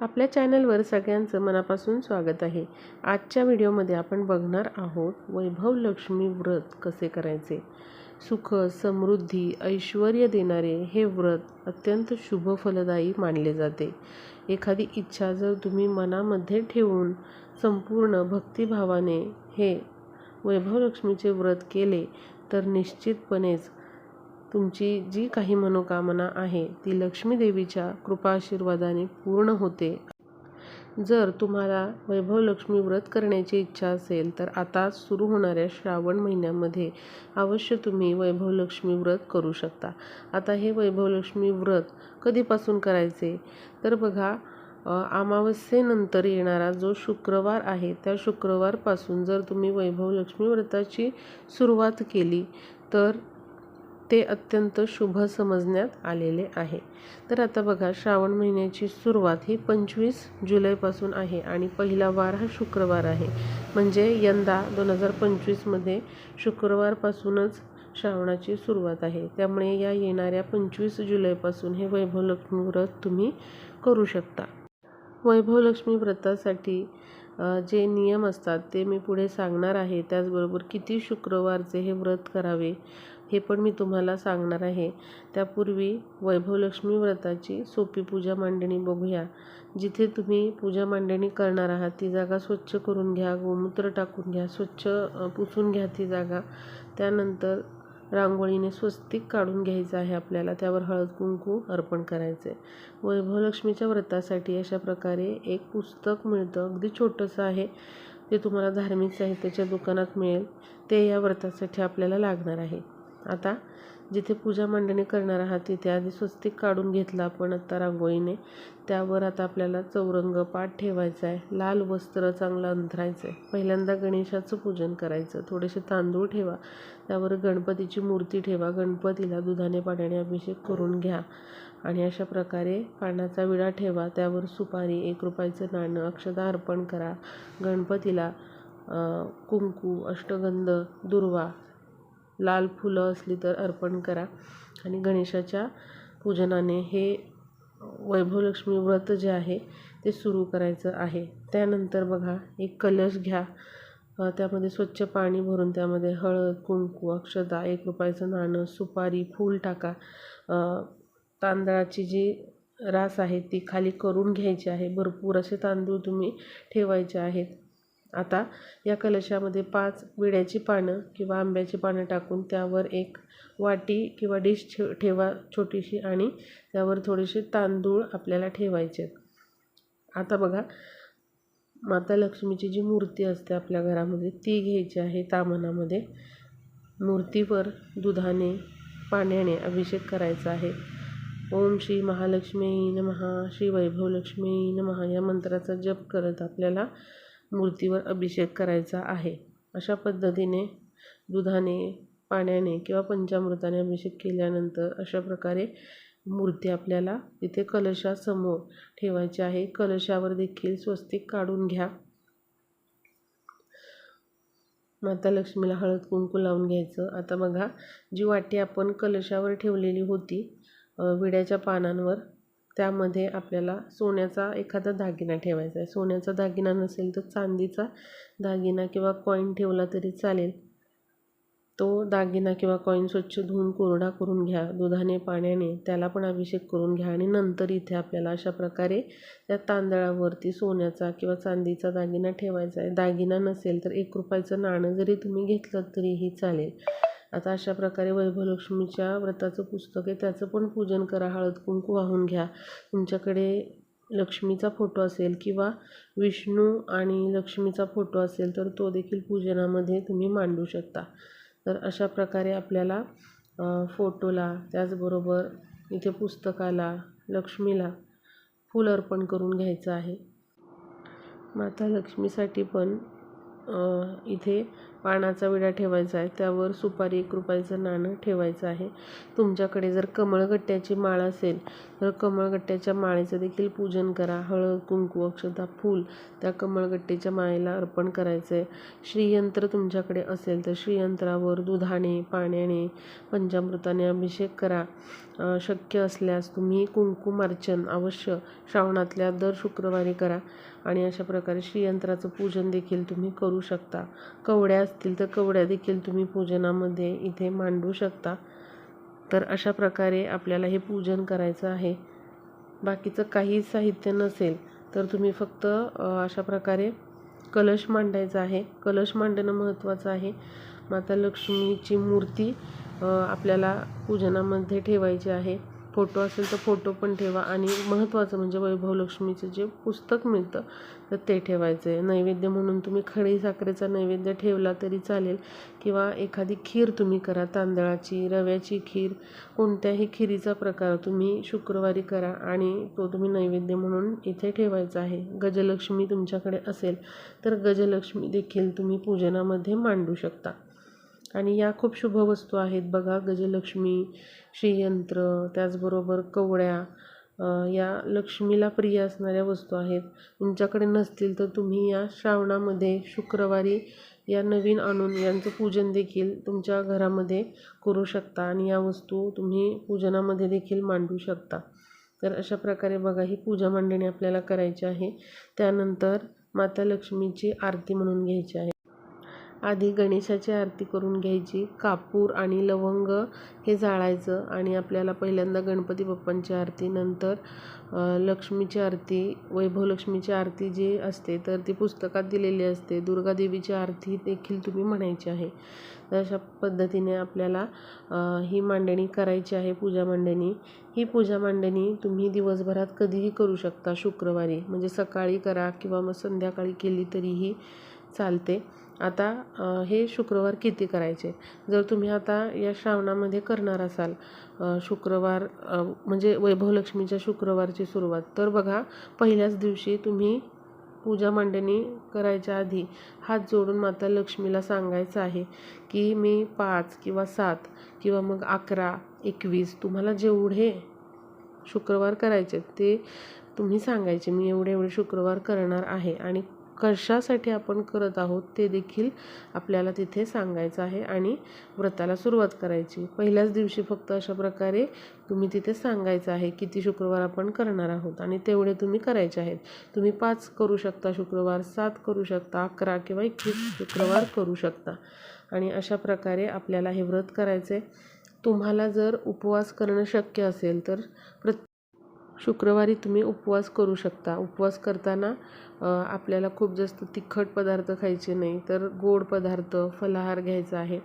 आपल्या चॅनलवर सगळ्यांचं मनापासून स्वागत आहे. आजच्या व्हिडिओमध्ये आपण बघणार आहोत वैभव लक्ष्मी व्रत कसे करायचे? सुख समृद्धी ऐश्वर देणारे हे व्रत अत्यंत शुभ फलदायी मानले जाते. एखादी इच्छा जर तुम्ही मनामध्ये ठेवून संपूर्ण भक्तिभावाने हे वैभव लक्ष्मीचे व्रत केले तर निश्चितपणेच तुमची जी काही मनोकामना आहे ती लक्ष्मी देवीच्या कृपा आशीर्वादाने पूर्ण होते. जर तुम्हाला वैभव लक्ष्मी व्रत करण्याची इच्छा असेल तर आता सुरू होणाऱ्या श्रावण महिन्यामध्ये अवश्य तुम्ही वैभव लक्ष्मी व्रत करू शकता. आता हे वैभव लक्ष्मी व्रत कधीपासून करायचे? तर बघा अमावस्येनंतर येणारा जो शुक्रवार आहे त्या शुक्रवारपासून जर तुम्ही वैभव लक्ष्मी व्रताची सुरुवात केली तर ते अत्यंत शुभ समजण्यात आलेले आहे. तर आता बघा श्रावण महिन्याची सुरुवात ही पंचवीस जुलैपासून आहे आणि पहिला वार हा शुक्रवार आहे. म्हणजे यंदा दोन हजार पंचवीसमध्ये शुक्रवारपासूनच श्रावणाची सुरुवात आहे. त्यामुळे या येणाऱ्या पंचवीस जुलैपासून हे वैभवलक्ष्मी व्रत तुम्ही करू शकता. वैभवलक्ष्मी व्रतासाठी जे नियम असतात ते मी पुढे सांगणार आहे. त्याचबरोबर किती शुक्रवारचे हे व्रत करावे हे पण मी तुम्हाला सांगणार आहे. त्यापूर्वी वैभवलक्ष्मी व्रताची सोपी पूजा मांडणी बघूया. जिथे तुम्ही पूजा मांडणी करणार आहात ती जागा स्वच्छ करून घ्या गोमूत्र टाकून घ्या स्वच्छ पुसून घ्या ती जागा. त्यानंतर रांगोळीने स्वस्तिक काढून घ्यायचं आहे आपल्याला. त्यावर हळद कुंकू अर्पण करायचं. आहे वैभवलक्ष्मीच्या व्रतासाठी अशा प्रकारे एक पुस्तक मिळतं. अगदी छोटंसं आहे. ते तुम्हाला धार्मिक साहित्याच्या दुकानात मिळेल. ते या व्रतासाठी आपल्याला लागणार आहे. आता जिथे पूजा मांडणी करणार आहात तिथे आधी स्वस्तिक काढून घेतला आपण आत्ता रांगोळीने. त्यावर आता आपल्याला चौरंग पाठ ठेवायचा आहे. लाल वस्त्र चांगलं अंथरायचं आहे. पहिल्यांदा गणेशाचं पूजन करायचं. थोडेसे तांदूळ ठेवा. त्यावर गणपतीची मूर्ती ठेवा. गणपतीला दुधाने पाण्याने अभिषेक करून घ्या. आणि अशा प्रकारे पाण्याचा विडा ठेवा. त्यावर सुपारी एक रुपयाचं नाणं अक्षता अर्पण करा. गणपतीला कुंकू अष्टगंध दुर्वा लाल फुलं असली तर अर्पण करा. आणि गणेशाच्या पूजनाने हे वैभवलक्ष्मी व्रत जे आहे ते सुरू करायचं आहे. त्यानंतर बघा एक कलश घ्या. त्यामध्ये स्वच्छ पाणी भरून त्यामध्ये हळद कुंकू अक्षता एक रुपयाचं नाणं सुपारी फूल टाका. तांदळाची जी रास आहे ती खाली करून घ्यायची आहे. भरपूर असे तांदूळ तुम्ही ठेवायचे आहेत. आता या कलशामध्ये पाच विड्याची पानं किंवा आंब्याची पानं टाकून त्यावर एक वाटी किंवा डिश ठे ठेवा छोटीशी आणि त्यावर थोडेसे तांदूळ आपल्याला ठेवायचे आता बघा माता लक्ष्मीची जी मूर्ती असते आपल्या घरामध्ये ती घ्यायची आहे तामनामध्ये. मूर्तीवर दुधाने पाण्याने अभिषेक करायचा आहे. ओम श्री महालक्ष्मी नमहा श्री वैभवलक्ष्मी नमहा या मंत्राचा जप करत आपल्याला मूर्तीवर अभिषेक करायचा आहे. अशा पद्धतीने दुधाने पाण्याने किंवा पंचामृताने अभिषेक केल्यानंतर अशा प्रकारे मूर्ती आपल्याला तिथे कलशासमोर ठेवायची आहे. कलशावर देखील स्वस्तिक काढून घ्या. माता लक्ष्मीला हळद कुंकू लावून घ्यायचं. आता बघा जी वाटी आपण कलशावर ठेवलेली होती विड्याच्या पानांवर त्यामध्ये आपल्याला सोन्याचा एखादा दागिना ठेवायचा आहे. सोन्याचा दागिना नसेल तर चांदीचा दागिना किंवा कॉईन ठेवला तरी चालेल. तो दागिना किंवा कॉईन स्वच्छ धुवून कोरडा करून घ्या. दुधाने पाण्याने त्याला पण अभिषेक करून घ्या आणि नंतर इथे आपल्याला अशा प्रकारे त्या तांदळावरती सोन्याचा किंवा चांदीचा दागिना ठेवायचा आहे. दागिना नसेल तर एक रुपयाचं नाणं जरी तुम्ही घेतलं तरीही चालेल. आता अशा प्रकारे वैभवलक्ष्मीच्या व्रताचं पुस्तक आहे. त्याचं पण पूजन करा. हळद कुंकू वाहून घ्या. तुमच्याकडे लक्ष्मीचा फोटो असेल किंवा विष्णू आणि लक्ष्मीचा फोटो असेल तर तो देखील पूजनामध्ये तुम्ही मांडू शकता. तर अशा प्रकारे आपल्याला फोटोला त्याचबरोबर इथे पुस्तकाला लक्ष्मीला फूल अर्पण करून घ्यायचं आहे. माता लक्ष्मीसाठी पण इथे पानाचा विडा ठेवायचा आहे. त्यावर सुपारी एक रुपयाचं नाणं ठेवायचं आहे. तुमच्याकडे जर कमळगट्ट्याची माळ असेल तर कमळगट्ट्याच्या माळेचं देखील पूजन करा. हळद कुंकू अक्षता फूल त्या कमळगट्टेच्या माळेला अर्पण करायचं आहे श्रीयंत्र तुमच्याकडे असेल तर श्रीयंत्रावर दुधाने पाण्याने पंचामृताने अभिषेक करा. शक्य असल्यास तुम्ही कुंकुमार्चन अवश्य श्रावणातल्या दर शुक्रवारी करा. आणि अशा प्रकारे श्रीयंत्राचं पूजन देखील तुम्ही करू शकता. कवड्या असतील तर कवड्या देखील तुम्ही पूजनामध्ये इथे मांडू शकता. तर अशा प्रकारे आपल्याला हे पूजन करायचं आहे. बाकीचं काही साहित्य नसेल तर तुम्ही फक्त अशा प्रकारे कलश मांडायचा आहे. कलश मांडणं महत्त्वाचं आहे. माता लक्ष्मीची मूर्ती आपल्याला पूजनामध्ये ठेवायची आहे. फोटो असेल तर फोटो पण ठेवा. आणि महत्त्वाचं म्हणजे वैभवलक्ष्मीचं जे पुस्तक मिळतं तर ते ठेवायचं आहे. नैवेद्य म्हणून तुम्ही खडी साखरेचा नैवेद्य ठेवला तरी चालेल. किंवा एखादी खीर तुम्ही करा तांदळाची रव्याची खीर कोणत्याही खिरीचा प्रकार तुम्ही शुक्रवारी करा आणि तो तुम्ही नैवेद्य म्हणून इथे ठेवायचा आहे. गजलक्ष्मी तुमच्याकडे असेल तर गजलक्ष्मी देखील तुम्ही पूजनामध्ये मांडू शकता. आणि या खूप शुभ वस्तू आहेत बघा गजलक्ष्मी श्रीयंत्र त्याचबरोबर कवड्या या लक्ष्मीला प्रिय असणाऱ्या वस्तू आहेत. तुमच्याकडे नसतील तर तुम्ही या श्रावणामध्ये शुक्रवारी या नवीन आणून यांचं पूजन देखील तुमच्या घरामध्ये करू शकता आणि या वस्तू तुम्ही पूजनामध्ये देखील मांडू शकता. तर अशा प्रकारे बघा ही पूजा मांडणी आपल्याला करायची आहे. त्यानंतर माता लक्ष्मीची आरती म्हणून घ्यायची आहे. आधी गणेशाची आरती करून घ्यायची. कापूर आणि लवंग हे जाळायचं आणि आपल्याला पहिल्यांदा गणपती बाप्पांची आरती नंतर लक्ष्मीची आरती वैभव लक्ष्मीची आरती जी असते तर ती पुस्तकात दिलेली असते. दुर्गादेवीची आरती देखील तुम्ही म्हणायची आहे. तर अशा पद्धतीने आपल्याला ही मांडणी करायची आहे पूजा मांडणी. ही पूजा मांडणी तुम्ही दिवसभरात कधीही करू शकता शुक्रवारी. म्हणजे सकाळी करा किंवा मग संध्याकाळी केली तरीही चालते. आता हे शुक्रवार किती करायचे? जर तुम्ही आता या श्रावणामध्ये करणार असाल शुक्रवार म्हणजे वैभवलक्ष्मीच्या शुक्रवारची सुरुवात तर बघा पहिल्याच दिवशी तुम्ही पूजा मांडणी करायच्या आधी हात जोडून माता लक्ष्मीला सांगायचं आहे की मी पाच किंवा सात किंवा मग अकरा एकवीस तुम्हाला जेवढे शुक्रवार करायचे ते तुम्ही सांगायचे. मी एवढे एवढे शुक्रवार करणार आहे. आणि कशासाठी आपण करत आहोत ते देखील आपल्याला तिथे सांगायचं आहे आणि व्रताला सुरुवात करायची. पहिल्याच दिवशी फक्त अशा प्रकारे तुम्ही तिथे सांगायचं आहे किती शुक्रवार आपण करणार आहोत आणि तेवढे तुम्ही करायचे आहेत. तुम्ही पाच करू शकता शुक्रवार सात करू शकता अकरा किंवा एकवीस शुक्रवार करू शकता. आणि अशा प्रकारे आपल्याला हे व्रत करायचे तुम्हाला जर उपवास करणं शक्य असेल तर प्रत्येक शुक्रवारी तुम्ही उपवास करू शकता. उपवास करताना आपल्याला खूप जास्त तिखट पदार्थ खायचे नाही तर गोड पदार्थ फलाहार घ्यायचा आहे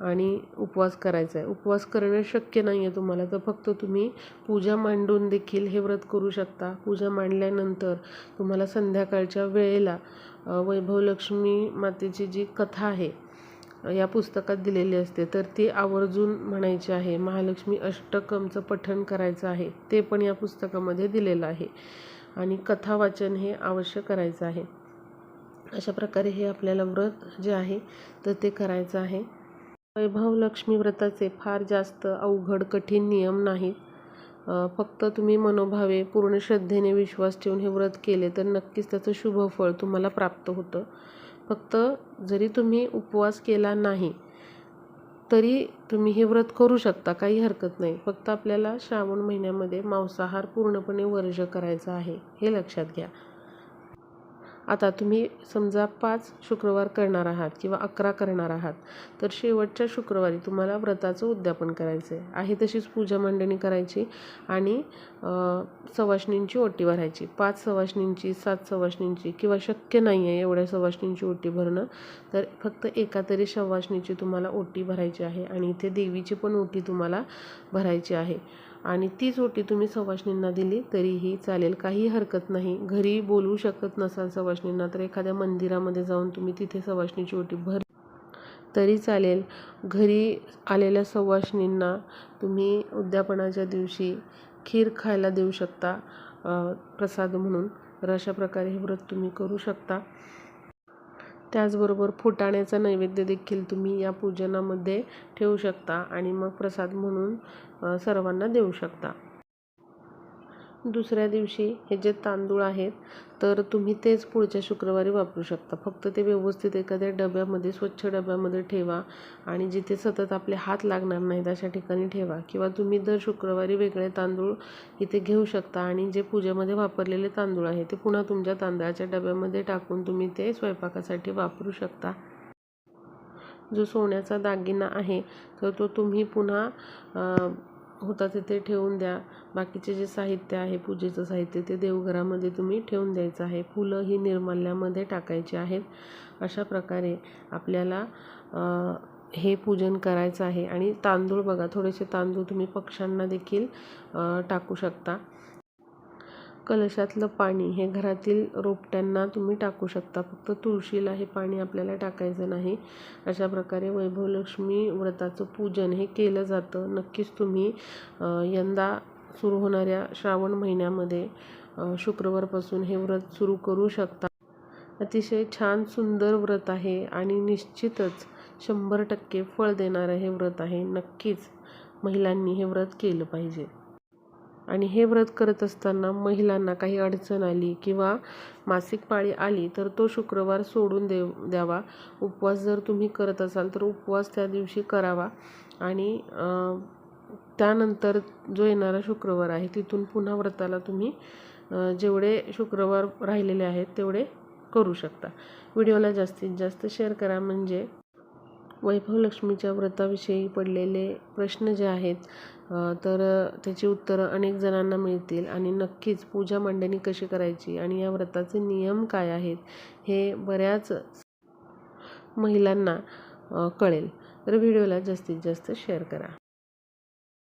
आणि उपवास करायचा आहे. उपवास करणं शक्य नाही आहे तुम्हाला तर फक्त तुम्ही पूजा मांडून देखील हे व्रत करू शकता. पूजा मांडल्यानंतर तुम्हाला संध्याकाळच्या वेळेला वैभवलक्ष्मी मातेची जी कथा आहे या पुस्तकात दिलेली असते. तर ती आवर्जून म्हणायची आहे महालक्ष्मी अष्टकमचं पठण करायचं आहे. ते पण या पुस्तकामध्ये दिलेलं आहे. आणि कथा वाचन हे अवश्य करायचं आहे. अशा प्रकारे हे आपल्याला व्रत जे आहे तर ते करायचं आहे. वैभव लक्ष्मी व्रताचे फार जास्त अवघड कठीण नियम नाहीत. फक्त तुम्ही मनोभावे पूर्ण श्रद्धेने विश्वास ठेवून हे व्रत केले तर नक्कीच त्याचं शुभ फळ तुम्हाला प्राप्त होतं. फक्त जरी तुम्ही उपवास केला नाही तरी तुम्ही हे व्रत करू शकता काही हरकत नाही. फक्त आपल्याला श्रावण महिन्यामध्ये मांसाहार पूर्णपणे वर्ज करायचा आहे हे लक्षात घ्या. आता तुम्ही समजा पाच शुक्रवार करणार आहात किंवा अकरा करणार आहात तर शेवटच्या शुक्रवारी तुम्हाला व्रताचं उद्यापन करायचं आहे आहे तशीच पूजा मांडणी करायची आणि अ, सवाष्णींची ओटी भरायची. पाच सवाष्णींची सात सवाष्णींची किंवा शक्य नाही आहे एवढ्या सवाष्णींची ओटी भरणं तर फक्त एका तरी सवाष्णीची तुम्हाला ओटी भरायची आहे आणि इथे देवीची पण ओटी तुम्हाला भरायची आहे. आणि तीच ओटी तुम्ही सवाष्णींना दिली तरीही चालेल काही हरकत नाही. घरी बोलवू शकत नसाल सवाष्णींना तर एखाद्या मंदिरामध्ये जाऊन तुम्ही तिथे सवाष्णीची ओटी भर तरी चालेल. घरी आलेल्या सवाष्णींना तुम्ही उद्यापनाच्या दिवशी खीर खायला देऊ शकता प्रसाद म्हणून. तर अशा प्रकारे हे व्रत तुम्ही करू शकता. त्याचबरोबर फुटाण्याचा नैवेद्य देखील तुम्ही या पूजनामध्ये ठेवू शकता आणि मग प्रसाद म्हणून सर्वांना देऊ शकता. दुसऱ्या दिवशी हे जे तांदूळ आहेत तर तुम्ही तेच पुढच्या शुक्रवारी वापरू शकता. फक्त ते व्यवस्थित एखाद्या डब्यामध्ये स्वच्छ डब्यामध्ये ठेवा आणि जिथे सतत आपले हात लागणार नाहीत अशा ठिकाणी ठेवा. किंवा तुम्ही दर शुक्रवारी वेगळे तांदूळ इथे घेऊ शकता आणि जे पूजेमध्ये वापरलेले तांदूळ आहे ते पुन्हा तुमच्या तांदळाच्या डब्यामध्ये टाकून तुम्ही ते स्वयंपाकासाठी वापरू शकता. जो सोन्याचा दागिना आहे तर तो तुम्ही पुन्हा होता तिथे ठेवून द्या. बाकीचे जे साहित्य आहे पूजेचं साहित्य ते देवघरामध्ये तुम्ही ठेवून द्यायचं आहे. फुलं ही निर्माल्यामध्ये टाकायची आहेत. अशा प्रकारे आपल्याला हे पूजन करायचं आहे. आणि तांदूळ बघा थोडेसे तांदूळ तुम्ही पक्ष्यांना देखील टाकू शकता. कलशातलं पाणी हे घरातील रोपट्यांना तुम्ही टाकू शकता. फक्त तुळशीला हे पाणी आपल्याला टाकायचं नाही. अशा प्रकारे वैभवलक्ष्मी व्रताचं पूजन हे केलं जातं. नक्कीच तुम्ही यंदा सुरू होणाऱ्या श्रावण महिन्यामध्ये शुक्रवारपासून हे व्रत सुरू करू शकता. अतिशय छान सुंदर व्रत आहे आणि निश्चितच शंभर टक्के फळ देणारं हे व्रत आहे. नक्कीच महिलांनी हे व्रत केलं पाहिजे. आणि हे व्रत करत असताना महिलांना काही अडचण आली किंवा मासिक पाळी आली तर तो शुक्रवार सोडून देव द्यावा. उपवास जर तुम्ही करत असाल तर उपवास त्या दिवशी करावा. आणि त्यानंतर जो येणारा शुक्रवार आहे तिथून पुन्हा व्रताला तुम्ही जेवढे शुक्रवार राहिलेले आहेत तेवढे करू शकता. व्हिडिओला जास्तीत जास्त शेअर करा. म्हणजे वैभवलक्ष्मीच्या व्रताविषयी पडलेले प्रश्न जे आहेत तर त्याची उत्तरं अनेक जणांना मिळतील आणि नक्कीच पूजा मांडणी कशी करायची आणि या व्रताचे नियम काय आहेत हे बऱ्याच महिलांना कळेल. तर व्हिडिओला जास्तीत जास्त शेअर करा.